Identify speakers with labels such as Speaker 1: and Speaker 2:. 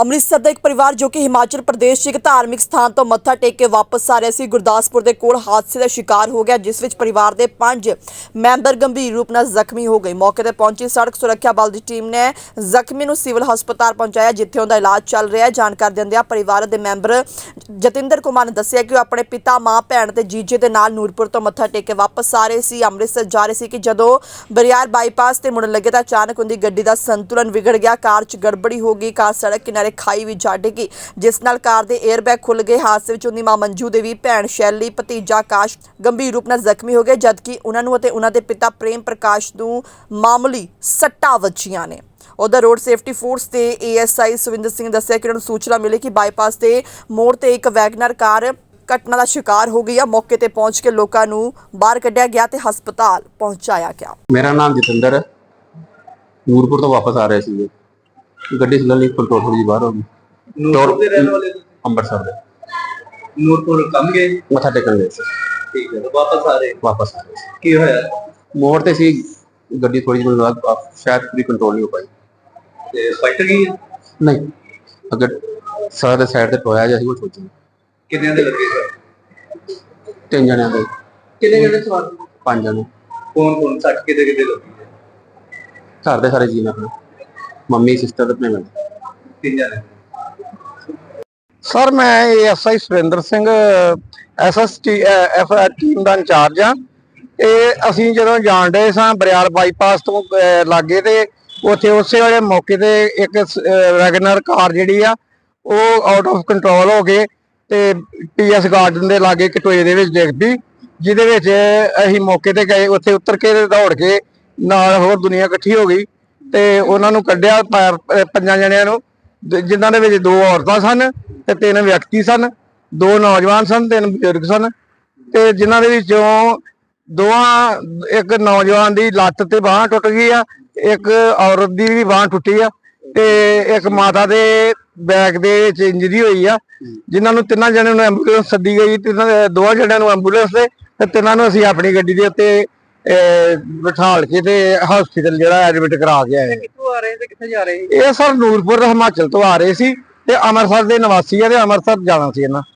Speaker 1: ਅੰਮ੍ਰਿਤਸਰ ਦਾ ਇੱਕ ਪਰਿਵਾਰ ਜੋ ਕਿ ਹਿਮਾਚਲ ਪ੍ਰਦੇਸ਼ 'ਚ ਇੱਕ ਧਾਰਮਿਕ ਸਥਾਨ ਤੋਂ ਮੱਥਾ ਟੇਕ ਕੇ ਵਾਪਸ ਆ ਰਿਹਾ ਸੀ, ਗੁਰਦਾਸਪੁਰ ਦੇ ਕੋਲ ਹਾਦਸੇ ਦਾ ਸ਼ਿਕਾਰ ਹੋ ਗਿਆ, ਜਿਸ ਵਿੱਚ ਪਰਿਵਾਰ ਦੇ ਪੰਜ ਮੈਂਬਰ ਗੰਭੀਰ ਰੂਪ ਨਾਲ ਜ਼ਖਮੀ ਹੋ ਗਏ। ਮੌਕੇ ਤੇ ਪਹੁੰਚੀ ਸੜਕ ਸੁਰੱਖਿਆ ਬਲ ਦੀ ਟੀਮ ਨੇ ਜ਼ਖਮੀ ਨੂੰ ਸਿਵਲ ਹਸਪਤਾਲ ਪਹੁੰਚਾਇਆ, ਜਿੱਥੇ ਉਹਦਾ ਇਲਾਜ ਚੱਲ ਰਿਹਾ ਹੈ। ਜਾਣਕਾਰੀ ਦਿੰਦਿਆਂ ਪਰਿਵਾਰ ਦੇ ਮੈਂਬਰ ਜਤਿੰਦਰ ਕੁਮਾਰ ਨੇ ਦੱਸਿਆ ਕਿ ਉਹ ਆਪਣੇ ਪਿਤਾ, ਮਾਂ, ਭੈਣ ਤੇ ਜੀਜੇ ਦੇ ਨਾਲ ਨੂਰਪੁਰ ਤੋਂ ਮੱਥਾ ਟੇਕ ਕੇ ਵਾਪਸ ਆ ਰਹੇ ਸੀ। ਅੰਮ੍ਰਿਤਸਰ ਜਾ ਰਹੇ ਸੀ ਕਿ ਜਦੋਂ ਬਰਿਆਰ ਬਾਈਪਾਸ ਤੇ ਮੁੜਨ ਲੱਗੇ ਤਾਂ ਅਚਾਨਕ ਉਹਦੀ ਗੱਡੀ ਦਾ ਸੰਤੁਲਨ ਵਿਗੜ ਗਿਆ। ਕਾਰ 'ਚ ਗੜਬੜੀ ਹੋ ਗਈ। ਕਾਰ ਸੜਕ ਕਿਨਾਰੇ ਖਾਈ ਵਿੱਚ ਜਾ ਡਿੱਗੀ ਜਿਸ ਨਾਲ ਕਾਰ ਦੇ 에ਅਰ ਖੁੱਲ ਗਏ। ਹਾਦਸੇ ਵਿੱਚ ਉਹਦੀ ਮਾਂ ਮੰਜੂ ਦੇਵੀ ਭੈਣ ਸ਼ੈਲੀ, ਭਤੀਜਾ ਆਕਾਸ਼ ਗੰਭੀਰ ਰੂਪ ਨਾਲ ਜ਼ਖਮੀ ਹੋ ਗਏ, ਜਦਕਿ ਉਹਨਾਂ ਨੂੰ ਅਤੇ ਉਹਨਾਂ ਦੇ ਪਿਤਾ ਪ੍ਰੇਮ ਪ੍ਰਕਾਸ਼ ਨੂੰ ਮਾਮੂਲੀ ਸੱਟਾਂ ਵੱਜੀਆਂ ਨੇ। ਉਧਰ ਰੋਡ ਸੇਫਟੀ ਫੋਰਸ ਤੇ ਏਐਸਆਈ ਸੁਵਿੰਦਰ ਸਿੰਘ ਦੱਸਿਆ ਕਿ ਉਹਨਾਂ ਨੂੰ ਸੂਚਨਾ ਮਿਲੀ ਕਿ ਬਾਈਪਾਸ ਤੇ ਮੋੜ ਤੇ ਇੱਕ ਵੈਗਨਰ ਕਾਰ ਘਟਨਾ ਦਾ ਸ਼ਿਕਾਰ ਹੋ ਗਈ ਆ। ਮੌਕੇ ਤੇ ਪਹੁੰਚ ਕੇ ਲੋਕਾਂ ਨੂੰ ਬਾਹਰ ਕੱਢਿਆ ਗਿਆ ਤੇ ਹਸਪਤਾਲ ਪਹੁੰਚਾਇਆ ਗਿਆ।
Speaker 2: ਮੇਰਾ ਨਾਮ ਜਤਿੰਦਰ ਹੈ। ਨੂਰਪੁਰ ਤੋਂ ਵਾਪਸ ਆ ਰਹੇ ਸੀਗੇ। ਗੱਡੀ ਸਲਲੀ ਕੰਟਰੋਲ ਥੋੜੀ ਬਾਹਰ ਹੋ ਗਈ।
Speaker 3: ਨੂਰਪੁਰ ਦੇ ਰਹਿਣ ਵਾਲੇ ਤੁਸੀਂ?
Speaker 2: ਅੰਮ੍ਰਿਤਸਰ ਦੇ।
Speaker 3: ਨੂਰਪੁਰ ਕੰਮ ਗਏ?
Speaker 2: ਮੱਥਾ ਟੇਕਣ ਗਏ ਸੀ।
Speaker 3: ਠੀਕ ਹੈ ਵਾਪਸ ਆ ਰਹੇ?
Speaker 2: ਵਾਪਸ ਆ ਰਹੇ ਸੀ।
Speaker 3: ਕੀ ਹੋਇਆ?
Speaker 2: ਮੋੜ ਤੇ ਸੀ ਗੱਡੀ ਥੋੜੀ ਜਿਹੀ ਬਾਅਦ ਸ਼ਾਇਦ ਪੂਰੀ ਕੰਟਰੋਲ ਨਹੀਂ ਹੋ ਪਾਈ।
Speaker 3: ਤੇ ਫਾਈਟਰ ਗਈ ਹੈ?
Speaker 2: ਨਹੀਂ ਅਗਰ ਸਾਰਾ ਦੇ ਸਾਈਡ ਤੇ ਟੋਇਆ ਜਿਹਾ ਸੀ ਉਹ ਸੋਚੀ
Speaker 3: ਕਿੰਨਿਆਂ ਦੇ ਲੱਗੇ ਸਰ?
Speaker 2: ਤਿੰਨ ਜਣਿਆਂ ਦੇ।
Speaker 3: ਕਿੰਨੇ ਕਿੰਨੇ ਸਵਾਰ?
Speaker 2: ਪੰਜ ਜਣੇ।
Speaker 3: ਕੌਣ ਕੌਣ ਸੱਟ ਕਿਤੇ ਕਿਤੇ ਲੱਗੀ ਹੈ?
Speaker 2: ਘਰ ਦੇ ਸਾਰੇ ਜੀ ਨੇ ਆਪਣੇ ਮੰਮੀ ਸਿਸਟਰ ਤੇ ਮੈਂ
Speaker 3: ਤਿੰਨ ਜਣੇ?
Speaker 4: ਸਰ ਮੈਂ SI Surinder Singh SST F team ਦਾ ਇੰਚਾਰਜ ਆ ਇਹ ਅਸੀਂ ਜਦੋਂ ਜਾਣ ਸਾਂ ਬਰਿਆਲ ਬਾਈਪਾਸ ਤੋਂ ਲਾਗੇ ਤੇ ਉੱਥੇ ਉਸੇ ਵੇਲੇ ਮੌਕੇ ਤੇ ਇੱਕ ਵੈਗਨਰ ਕਾਰ ਜਿਹੜੀ ਆ ਉਹ ਆਊਟ ਆਫ ਕੰਟਰੋਲ ਹੋ ਗਏ ਤੇ ਪੀਐਸ ਗਾਰਡਨ ਦੇ ਲਾਗੇ ਕਟੋਏ ਦੇ ਵਿੱਚ ਪਈ ਜਿਹਦੇ ਵਿੱਚ ਅਸੀਂ ਮੌਕੇ ਤੇ ਗਏ ਉੱਥੇ ਉਤਰ ਕੇ ਦੌੜ ਕੇ ਨਾਲ ਹੋਰ ਦੁਨੀਆ ਇਕੱਠੀ ਹੋ ਗਈ। ਤੇ ਉਹਨਾਂ ਨੂੰ ਕੱਢਿਆ ਪੈਰ- ਪੰਜਾਂ ਜਣਿਆਂ ਨੂੰ ਜਿਨ੍ਹਾਂ ਦੇ ਵਿੱਚ ਦੋ ਔਰਤਾਂ ਸਨ ਤੇ ਤਿੰਨ ਵਿਅਕਤੀ ਸਨ, ਦੋ ਨੌਜਵਾਨ ਸਨ, ਤਿੰਨ ਬਜ਼ੁਰਗ ਸਨ ਤੇ ਜਿਨ੍ਹਾਂ ਦੇ ਵਿੱਚੋਂ ਦੋਵਾਂ, ਇੱਕ ਨੌਜਵਾਨ ਦੀ ਲੱਤ ਤੇ ਬਾਹ ਟੁੱਟ ਗਈ ਆ, ਇੱਕ ਔਰਤ ਦੀ ਵੀ ਬਾਹ ਟੁੱਟੀ ਆ ਤੇ ਇੱਕ ਮਾਤਾ ਦੇ ਬੈਕ ਦੇ ਵਿੱਚ ਇੰਜਰੀ ਹੋਈ ਆ, ਜਿਨ੍ਹਾਂ ਨੂੰ ਤਿੰਨਾਂ ਜਣਿਆਂ ਨੂੰ ਐਂਬੂਲੈਂਸ ਸੱਦੀ ਗਈ, ਤਿੰਨਾਂ ਦੇ- ਦੋਵਾਂ ਜਣਿਆਂ ਨੂੰ ਐਂਬੂਲੈਂਸ ਤੇ ਤੇ ਤਿੰਨਾਂ ਨੂੰ ਅਸੀਂ ਆਪਣੀ ਗੱਡੀ ਦੇ ਉੱਤੇ ਬਿਠਾਲ ਕੇ ਤੇ ਹਸਪੀਟਲ ਜਿਹੜਾ ਐਡਮਿਟ ਕਰਾ ਕੇ ਆਏ।
Speaker 3: ਕਿੱਥੋਂ ਆ ਰਹੇ ਤੇ ਕਿੱਥੇ ਜਾ ਰਹੇ?
Speaker 4: ਇਹ ਸਰ ਨੂਰਪੁਰ ਹਿਮਾਚਲ ਤੋਂ ਆ ਰਹੇ ਸੀ ਤੇ ਅੰਮ੍ਰਿਤਸਰ ਦੇ ਨਿਵਾਸੀ ਆ ਤੇ ਅੰਮ੍ਰਿਤਸਰ ਜਾਣਾ ਸੀ ਇਹਨਾਂ।